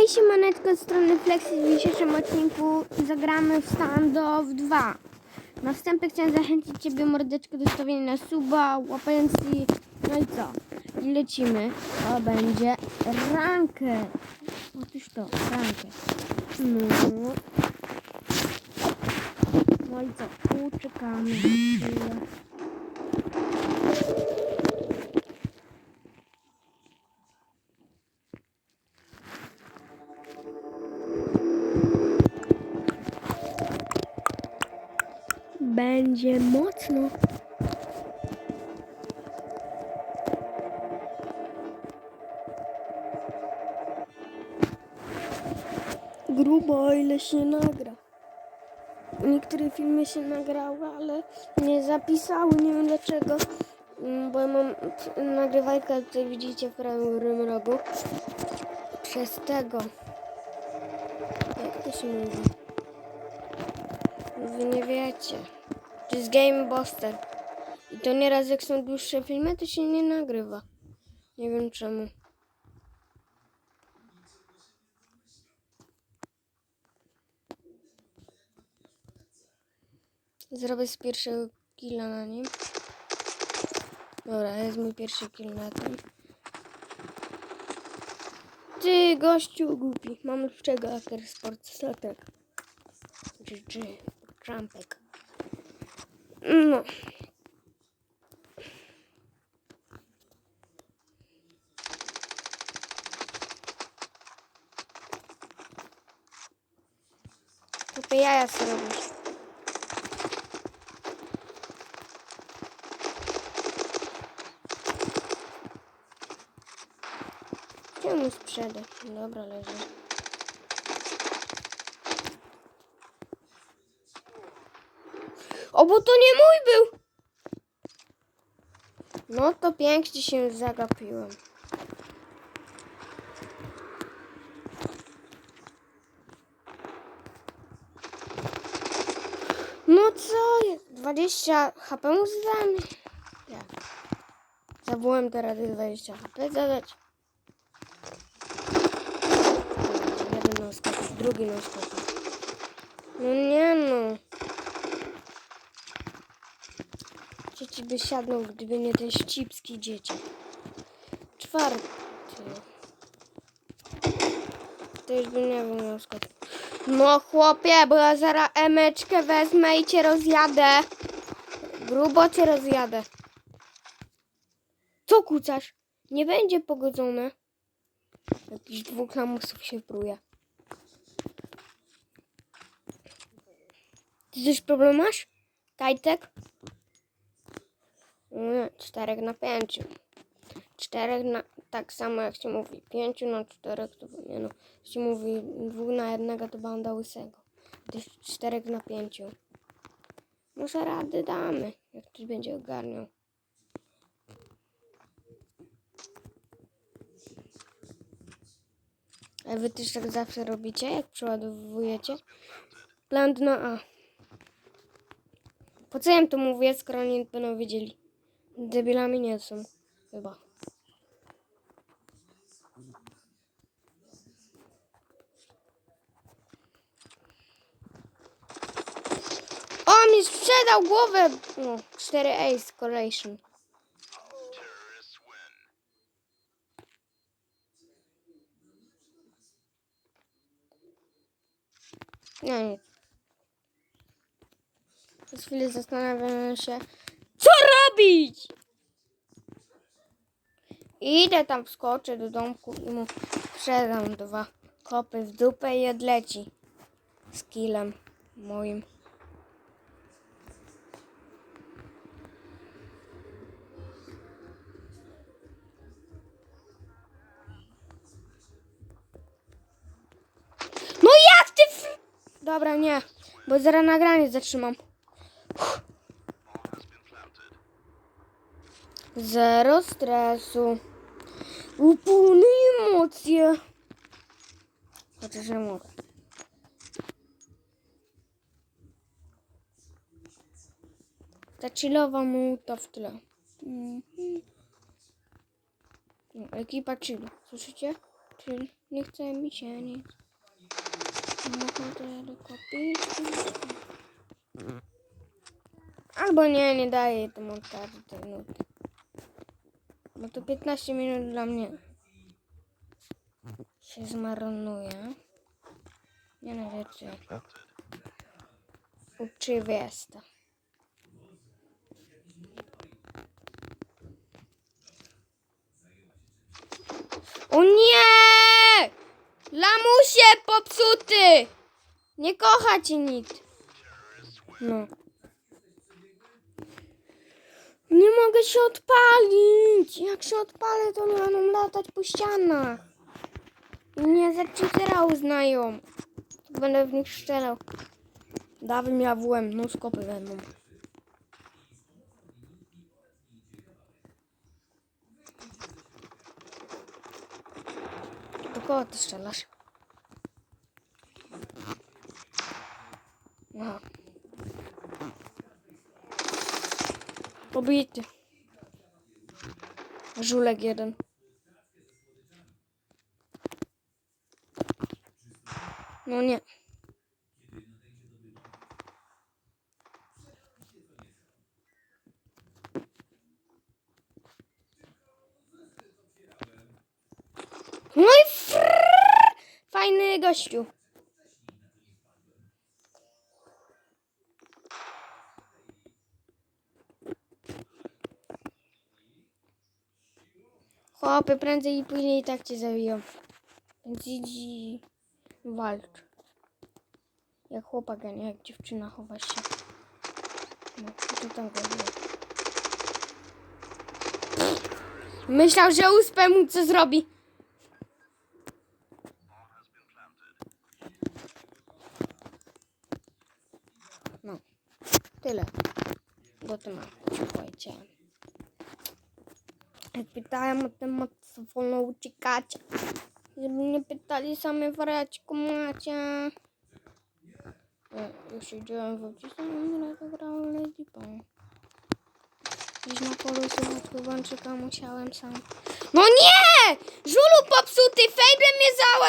Hej siemaneczko, z strony Flexi. W dzisiejszym odcinku zagramy w Standoff 2. Na wstępie chciałem zachęcić Ciebie mordeczko do stawienia suba, łapając i... No i co? I lecimy. To będzie rankę. Otóż to, rankę. No. No i co? Tu Będzie mocno. Grubo, ile się nagra. Niektóre filmy się nagrały, ale nie zapisały, nie wiem dlaczego. Mm, Bo mam nagrywajkę, tutaj widzicie w prawym rogu. Przez tego. Jak to się mówi? Wy nie wiecie. To jest Game Buster. I to nieraz jak są dłuższe filmy, to się nie nagrywa. Nie wiem czemu. Zrobię z pierwszego killa na nim. Dobra, jest mój pierwszy kill na tym. Ty, gościu głupi. Mam lepszego Hacker Sport Statek. GG. Trumpek. No. Tylko jaja sobie robisz. Chciałem sprzedać. Dobra, leży. O, bo to nie mój był! No to pięknie się zagapiłem. No co jest? 20 HP mu zdamy? Jak? Zabyłem teraz 20 HP zadać. Jeden na drugi na. No nie no. Dzieci by siadną, gdyby nie ten ścipski dzieciak. Czwarty. To już bym nie był na. No chłopie, bo ja zaraz emeczkę wezmę i cię rozjadę. Grubo cię rozjadę. Co kucasz? Nie będzie pogodzone. Jakiś dwóch lamusów się pruje. Ty coś problem masz? Kajtek? Nie, czterech na pięciu. Czterech na, tak samo jak się mówi, pięciu na czterech to nie no, się mówi dwóch na jednego to banda łysego. To jest czterech na pięciu. Może rady damy, jak ktoś będzie ogarniał. A wy też tak zawsze robicie, jak przeładowujecie? Plan na A. Po co ja to mówię, skoro nie będą wiedzieli? Debilami nie są. Chyba. O, mi sprzedał głowę! No, 4 Ace Collation. Nie, nie. Przez chwilę zastanawiam się, Idę tam, skoczę do domku i mu sprzedam dwa kopy w dupę i odleci z killem moim. No jak ty. Dobra, nie, bo zaraz nagranie zatrzymam. Zero stresu. Upłynę emocje. Chociaż nie mogę. Ta chillowa mu to w tyle. Mhm. No, ekipa chillu. Słyszycie? Czy nie chce mi się nic. Można tylko pić. Albo nie, nie to montażu tej nuty. Bo to 15 minut dla mnie się zmarnuje. Nie na rzeczy. To. O nie! Lamusie popsuty! Nie kocha cię nikt. No. Nie mogę się odpalić. Jak się odpalę, to będą latać po ścianach. I mnie za cheatera uznają. To będę w nich strzelał. Dawaj mi AWM, no skopy będą. Do kogo ty strzelasz? Aha. Pobity. Żulek jeden. No nie. No i frrrr, fajny gościu. Chłopy, prędzej i później i tak cię zabiją. Więc idź walcz. Jak chłopak, a nie jak dziewczyna chowasz się. No, to tam było. Myślał, że uspę mu co zrobi. No, tyle. Bo to ma. Pytałem o temat, co wolno uciekać. Żeby nie pytali same wariaciku macie. Ja już siedziałem w obcisłym, ale to grałem Lady Pong. Gdzieś na polu słychać Kubańczyka musiałem sam. No nie! Żulu popsuty! Fejbem mnie załatw!